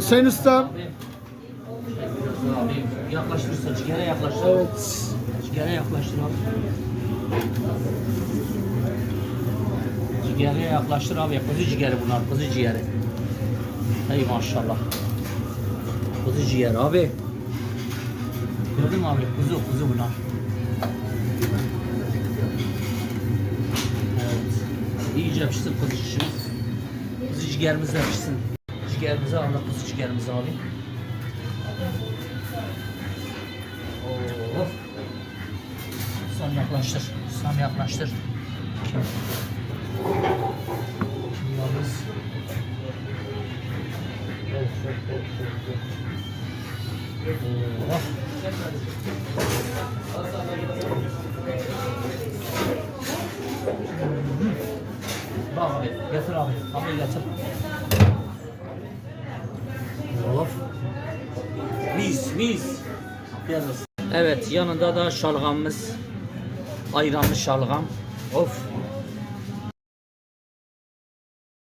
Sayın Usta. Yaklaştırırsa ciğere yaklaştır. Evet. Ciğere yaklaştır abi. Ciğere yaklaştır abi. Kuzu ciğeri bunlar. Kuzu ciğeri. Ey maşallah. Kuzu ciğer abi. Gördün mü abi? Kuzu kuzu bunlar. Evet. İyice pişsin kuzu şişimiz. Kuzu ciğerimiz de pişsin. Ciğerimizi al kuzu ciğerimizi abi. Of. Sen yaklaştır. Sen yaklaştır. Kim? Kim yalnız? Of of of of of. Of. Bak abi, getir abi. Abi getir. Of. Mis, olsun. Evet, yanında da şalgamımız. Ayranlı şalgam. Of.